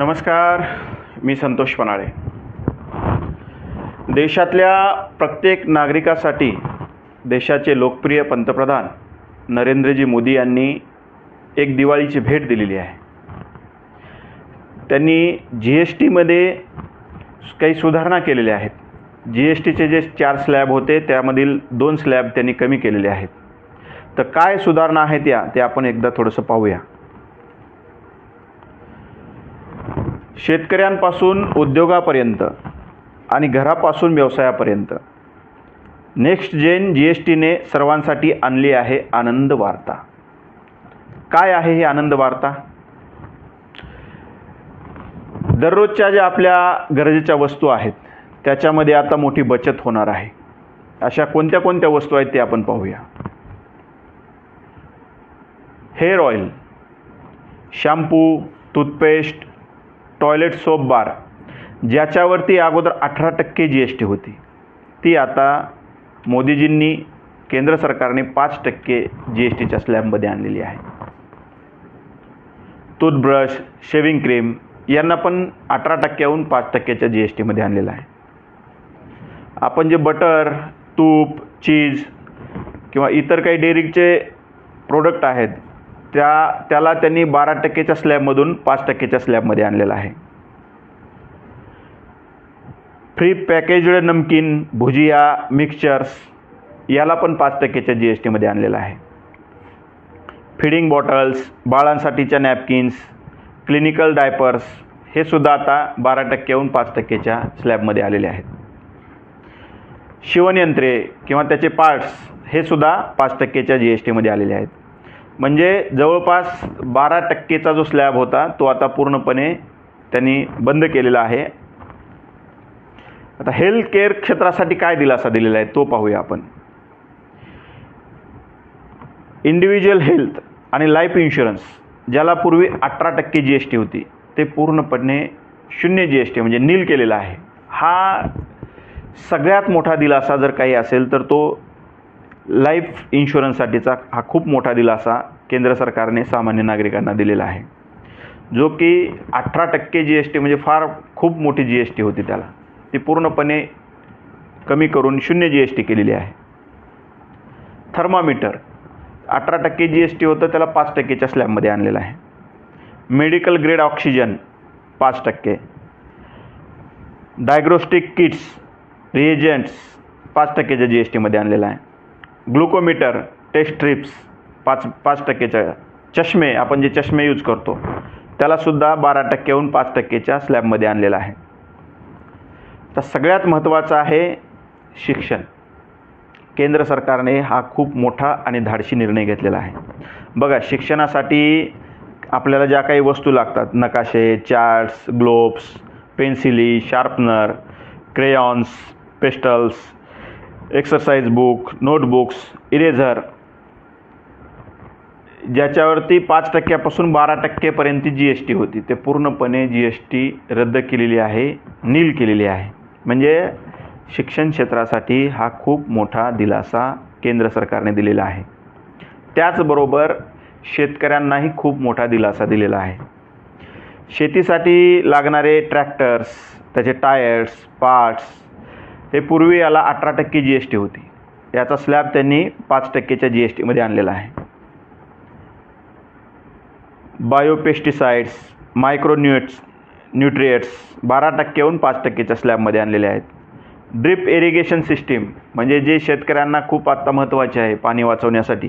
नमस्कार मी संतोष पनाळे. देशातल्या प्रत्येक नागरिकासाठी देशाचे लोकप्रिय पंतप्रधान नरेंद्रजी मोदी यांनी एक दिवाळीची भेट दिलेली आहे. त्यांनी जी एस टीमध्ये काही सुधारणा केलेल्या आहेत. जी एस टीचे जे चार स्लॅब होते त्यामधील दोन स्लॅब त्यांनी कमी केलेले आहेत. तर काय सुधारणा आहेत या ते आपण एकदा थोडंसं पाहूया. शेतकऱ्यांपासून उद्योगापर्यंत आणि घरापासून व्यवसायापर्यंत. नेक्स्ट जेन जी एस टीने सर्वांसाठी आणली आहे आनंद वार्ता. काय आहे ही आनंद वार्ता? दररोजच्या ज्या आपल्या गरजेच्या वस्तू आहेत त्याच्यामध्ये आता मोठी बचत होणार आहे. अशा कोणत्या कोणत्या वस्तू आहेत ते आपण पाहूया. Hair oil shampoo toothpaste toilet soap bar ज्याच्यावरती अगोदर अठरा टक्के जी एस टी होती. ती आता मोदीजींनी केंद्र सरकारने पाच टक्के जी एस टीच्या स्लॅबमध्ये आणलेली आहे. टूथब्रश शेविंग क्रीम यांना पण अठरा टक्क्याहून पाच टक्क्याच्या जी एस टीमध्ये आणलेलं आहे. आपण जे बटर तूप चीज किंवा इतर काही डेअरीचे प्रोडक्ट आहेत त्या त्याला त्यांनी बारा टक्केच्या स्लॅबमधून पाच टक्केच्या स्लॅबमध्ये आणलेला आहे. फ्री पॅकेज्ड नमकीन भुजिया मिक्सचर्स याला पण पाच टक्केच्या जी एस टीमध्ये आणलेला आहे. फिडिंग बॉटल्स बाळांसाठीच्या नॅपकिन्स क्लिनिकल डायपर्स हे सुद्धा आता बारा टक्क्याहून पाच टक्केच्या स्लॅबमध्ये आलेले आहेत. शिवणयंत्रे किंवा त्याचे पार्ट्स हे सुद्धा पाच टक्केच्या जी एस टीमध्ये आलेले आहेत. म्हणजे जवळपास बारा टक्केचा जो स्लॅब होता तो आता पूर्णपणे त्यांनी बंद केलेला आहे. आता हेल्थ केअर क्षेत्रासाठी काय दिलासा दिलेला आहे तो पाहूया आपण. इंडिव्हिज्युअल हेल्थ आणि लाईफ इन्शुरन्स ज्याला पूर्वी अठरा टक्के जी एस टी होती ते पूर्णपणे शून्य जी एस टी म्हणजे नील केलेला आहे. हा सगळ्यात मोठा दिलासा जर काही असेल तर तो लाईफ इन्शुरन्ससाठीचा हा खूप मोठा दिलासा केंद्र सरकारने सामान्य नागरिकांना दिलेला आहे. जो की अठरा टक्के जी एस टी म्हणजे फार खूप मोठी जी एस टी होती त्याला. ती पूर्णपणे कमी करून शून्य जी एस टी केलेली आहे. थर्मामीटर अठरा टक्के जी एस टी होतं त्याला पाच टक्केच्या स्लॅबमध्ये आणलेलं आहे. मेडिकल ग्रेड ऑक्सिजन पाच टक्के. डायग्नोस्टिक किट्स रिएजंट्स पाच टक्केच्या जी एस टीमध्ये आणलेला आहे. ग्लुकोमीटर टेस्ट स्ट्रिप्स पाच पाच टक्केच्या चष्मे आपण जे चष्मे यूज करतो त्यालासुद्धा बारा टक्क्याहून पाच टक्केच्या स्लॅबमध्ये आणलेलं आहे. तर सगळ्यात महत्त्वाचं आहे शिक्षण. केंद्र सरकारने हा खूप मोठा आणि धाडशी निर्णय घेतलेला आहे. बघा शिक्षणासाठी आपल्याला ज्या काही वस्तू लागतात नकाशे charts globes पेन्सिली sharpener crayons pastels exercise book notebooks eraser ज्याच्यावरती पाच टक्क्यापासून बारा टक्केपर्यंत जी एस टी होती. ते पूर्णपणे जी एस टी रद्द केलेली आहे नील केलेली आहे. म्हणजे शिक्षण क्षेत्रासाठी हा खूप मोठा दिलासा केंद्र सरकारने दिलेला आहे. त्याचबरोबर शेतकऱ्यांनाही खूप मोठा दिलासा दिलेला आहे. शेतीसाठी लागणारे ट्रॅक्टर्स त्याचे टायर्स पार्ट्स हे पूर्वी याला अठरा टक्के जी एस टी होती. याचा स्लॅब त्यांनी पाच टक्केच्या जी एस टीमध्ये आणलेला आहे. बायोपेस्टिसाइड्स मायक्रोन्युट्स न्यूट्रिएट्स बारा टक्क्याहून पाच टक्केच्या स्लॅबमध्ये आणलेले आहेत. ड्रिप इरिगेशन सिस्टीम म्हणजे जे शेतकऱ्यांना खूप आत्ता महत्त्वाचे आहे पाणी वाचवण्यासाठी.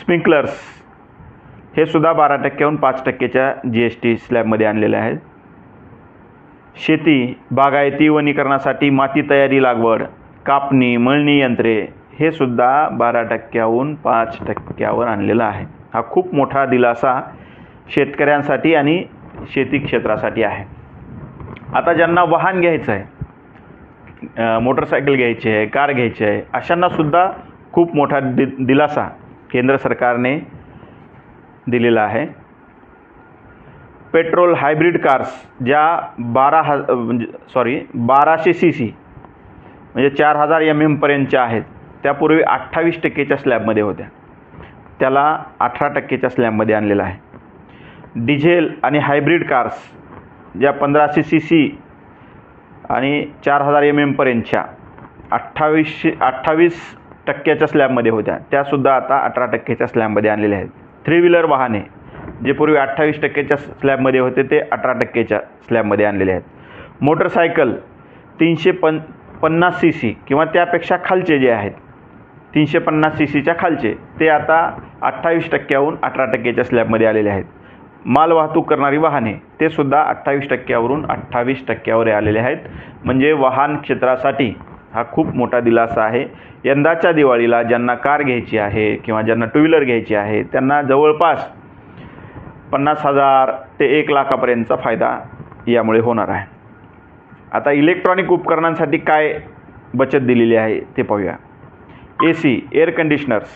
स्प्रिंकलर्स हे सुद्धा बारा टक्क्याहून पाच टक्केच्या जी एस टी स्लॅबमध्ये आणलेले आहेत. शेती बागायती वनीकरणासाठी माती तयारी लागवड कापणी मळणी यंत्रे हे सुद्धा बारा टक्क्याहून पाच टक्क्यावर आणलेलं आहे. हा खूप मोठा दिलासा शेतकऱ्यांसाठी आणि शेती क्षेत्रासाठी आहे. आता ज्यांना वाहन घ्यायचं आहे मोटरसायकल घ्यायची आहे कार घ्यायची आहे अशांनासुद्धा खूप मोठा दि दिलासा केंद्र सरकारने दिलेला आहे. पेट्रोल हायब्रिड कार्स ज्या बारा ह म्हणजे सॉरी बाराशे सी सी म्हणजे चार हजार एम एमपर्यंतच्या आहेत. त्यापूर्वी अठ्ठावीस टक्केच्या स्लॅबमध्ये होत्या. त्याला अठरा टक्केच्या स्लॅबमध्ये आणलेलं आहे. डिझेल आणि हायब्रिड कार्स ज्या पंधराशे सी सी आणि चार हजार एम एमपर्यंतच्या अठ्ठावीसशे अठ्ठावीस टक्क्याच्या स्लॅबमध्ये होत्या. त्यासुद्धा आता अठरा टक्क्याच्या स्लॅबमध्ये आणलेल्या आहेत. थ्री व्हीलर वाहने जे पूर्वी अठ्ठावीस टक्क्याच्या स्लॅबमध्ये होते ते अठरा टक्क्याच्या स्लॅबमध्ये आणलेले आहेत. मोटरसायकल तीनशे पन पन्नास सी सी किंवा त्यापेक्षा खालचे जे आहेत तीनशे पन्नास सी सीच्या खालचे ते आता अठ्ठावीस टक्क्याहून अठरा टक्क्याच्या स्लॅबमध्ये आलेले आहेत. माल वाहतूक करणारी वाहने ते सुद्धा अठ्ठावीस टक्क्यावरून अठ्ठावीस टक्क्यावर आलेले आहेत. म्हणजे वाहन क्षेत्रासाठी हा खूप मोठा दिलासा आहे. यंदाच्या दिवाळीला ज्यांना कार घ्यायची आहे किंवा ज्यांना टू व्हीलर घ्यायची आहे त्यांना जवळपास पन्नास हजार ते एक लाखापर्यंतचा फायदा यामुळे होणार आहे. आता इलेक्ट्रॉनिक उपकरणांसाठी काय बचत दिलेली आहे ते पाहूया. ए सी एअर कंडिशनर्स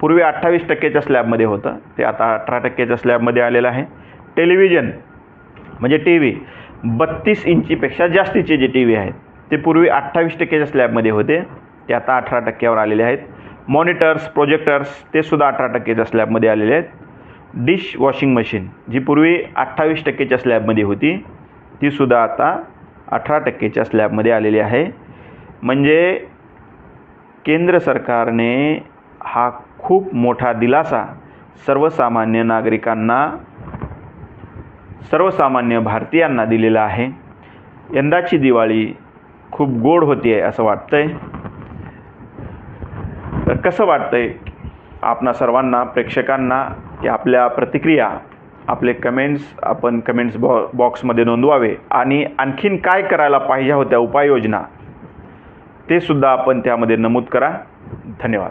पूर्वी अठ्ठावीस टक्क्याच्या स्लॅबमध्ये होतं. ते आता अठरा टक्केच्या स्लॅबमध्ये आलेलं आहे. टेलिव्हिजन म्हणजे टी व्ही बत्तीस इंचीपेक्षा जास्तीचे जे टी व्ही आहेत ते पूर्वी अठ्ठावीस टक्केच्या स्लॅबमध्ये होते. ते आता अठरा टक्क्यावर आलेले आहेत. मॉनिटर्स प्रोजेक्टर्स ते सुद्धा अठरा टक्केच्या स्लॅबमध्ये आलेले आहेत. डिश वॉशिंग मशीन जी पूर्वी अठ्ठावीस टक्केच्या स्लॅबमध्ये होती तीसुद्धा आता अठरा टक्केच्या स्लॅबमध्ये आलेली आहे. म्हणजे केंद्र सरकारने हा खूप मोठा दिलासा सर्वसामान्य नागरिकांना सर्वसामान्य भारतीयांना दिलेला आहे. यंदाची दिवाळी खूप गोड होती आहे असं वाटतंय. तर कसं वाटतंय आपणा सर्वांना प्रेक्षकांना की आपल्या प्रतिक्रिया आपले कमेंट्स आपण कमेंट्स बॉ बॉक्समध्ये नोंदवावे आणि आणखीन काय करायला पाहिजे होत्या उपाययोजना ते सुद्धा आपण त्यामध्ये नमूद करा. धन्यवाद.